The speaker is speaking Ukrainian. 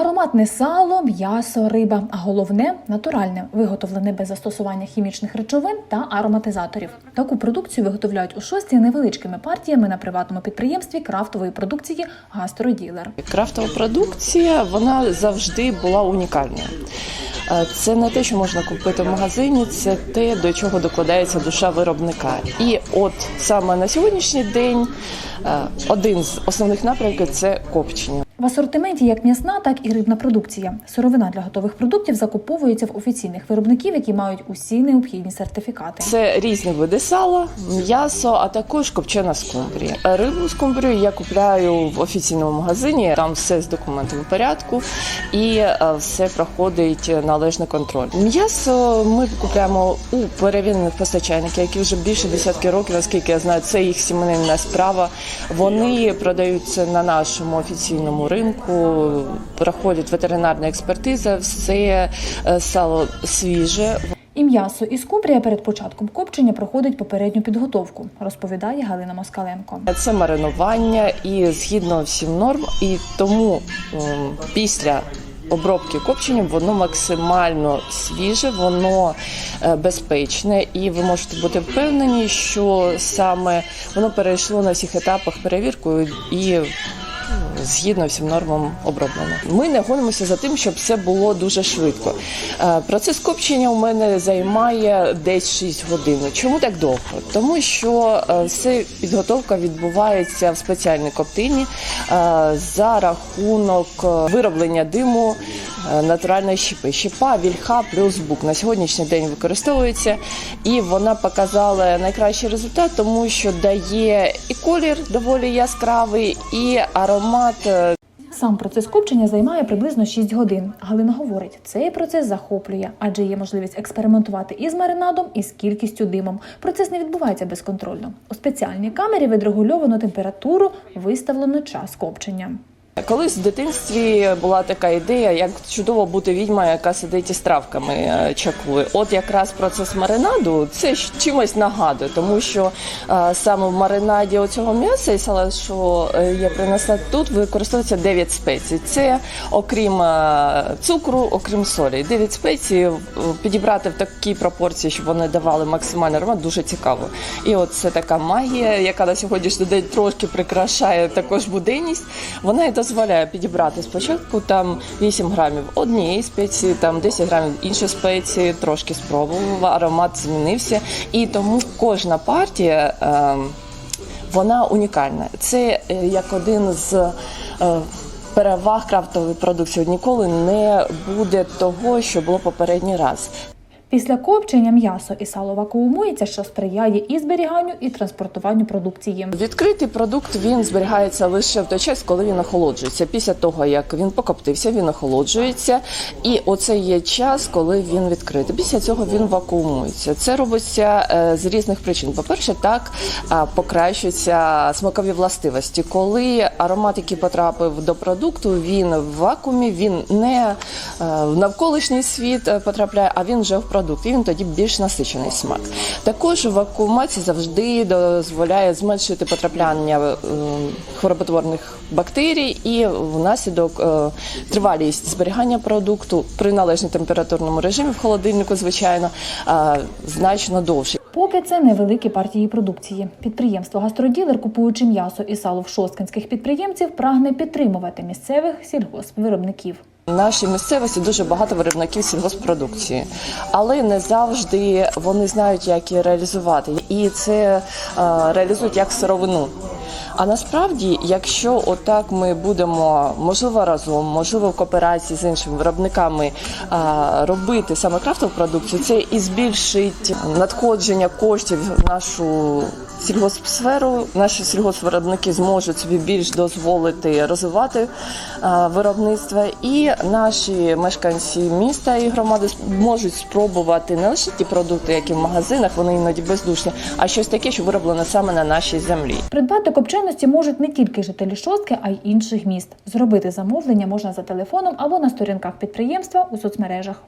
Ароматне сало, м'ясо, риба, а головне натуральне, виготовлене без застосування хімічних речовин та ароматизаторів. Таку продукцію виготовляють у шості невеличкими партіями на приватному підприємстві крафтової продукції Гастроділер. Крафтова продукція вона завжди була унікальною. Е, Це не те, що можна купити в магазині, це те, до чого докладається душа виробника. І от саме на сьогоднішній день е, один з основних напрямків це копчення. В асортименті як м'ясна, так і рибна продукція. Сировина для готових продуктів закуповується в офіційних виробників, які мають усі необхідні сертифікати. Це різні види сала, м'ясо, а також копчена скумбрія. Рибу скумбрію я купляю в офіційному магазині. Там все з документами в порядку і е, все проходить належний контроль. М'ясо ми купляємо у перевірених постачальників, які вже більше десятки років, наскільки я знаю, це їх сімейна справа. Вони продаються на нашому офіційному ринку, проходять ветеринарна експертиза, все е, сало свіже. І м'ясо і скумбрія перед початком копчення проходить попередню підготовку, розповідає Галина Москаленко. Це маринування і згідно всім норм, і тому після обробки копченням воно максимально свіже, воно е, безпечне, і ви можете бути впевнені, що саме воно перейшло на всіх етапах перевірку і. Згідно всім нормам оброблено. Ми не гонимося за тим, щоб все було дуже швидко. Е, Процес копчення у мене займає десь 6 годин. Чому так довго? Тому що е, все підготовка відбувається в спеціальній коптині е, за рахунок вироблення диму натуральної щепи. Щепа, вільха плюс бук на сьогоднішній день використовується, і вона показала найкращий результат, тому що дає і колір доволі яскравий, і аромат. е, Сам процес копчення займає приблизно 6 годин. Галина говорить, цей процес захоплює, адже є можливість експериментувати і з маринадом, і з кількістю димом. Процес не відбувається безконтрольно. У спеціальній камері відрегульовано температуру, виставлено час копчення. Колись в дитинстві була така ідея, як чудово бути відьма, яка сидить із травками е, чаклує. От якраз процес маринаду це чимось нагадує, тому що е, саме в маринаді оцього м'яса і сала, що е, я принесла тут, використовується 9 спецій. Це окрім е, цукру, окрім солі. 9 спецій е, підібрати в такій пропорції, щоб вони давали максимальний аромат, дуже цікаво. І от це така магія, яка на сьогоднішній день трошки прикрашає також буденність. Вона і дозволяє підібрати спочатку там 8 грамів однієї спеції, там 10 грамів іншої спеції, трошки спробувала, аромат змінився. І тому кожна партія. ем, вона унікальна. Це е, як один з е, переваг крафтової продукції. Ніколи не буде того, що було попередній раз. Після копчення м'ясо і сало вакуумується, що сприяє і зберіганню, і транспортуванню продукції. Відкритий продукт він зберігається лише в той час, коли він охолоджується. Після того як він покоптився, він охолоджується, і оце є час, коли він відкритий. Після цього він вакуумується. Це робиться е, з різних причин. По-перше, так е, покращуються смакові властивості. Коли аромат, який потрапив до продукту, він в вакуумі, він не е, в навколишній світ е, потрапляє, а він вже в продукт. І він тоді більш насичений смак. Також вакуумація завжди дозволяє зменшити потрапляння е, хвороботворних бактерій, і внаслідок е, тривалість зберігання продукту при належному температурному режимі в холодильнику, звичайно, е, значно довше. Поки це невеликі партії продукції. Підприємство Гастроділер, купуючи м'ясо і сало в шосткинських підприємців, прагне підтримувати місцевих сільгоспвиробників. Нашій місцевості дуже багато виробників сільгоспродукції, але не завжди вони знають, як її реалізувати, і це е, реалізують як сировину. А насправді, якщо отак ми будемо можливо разом, можливо в кооперації з іншими виробниками робити саме крафтову продукцію, це і збільшить надходження коштів в нашу сільгоспсферу. Наші сільгоспвиробники зможуть собі більш дозволити розвивати виробництво, і наші мешканці міста і громади можуть спробувати не лише ті продукти, які в магазинах, вони іноді бездушні, а щось таке, що вироблено саме на нашій землі. Придбати копченості можуть не тільки жителі шостки, а й інших міст. Зробити замовлення можна за телефоном або на сторінках підприємства у соцмережах.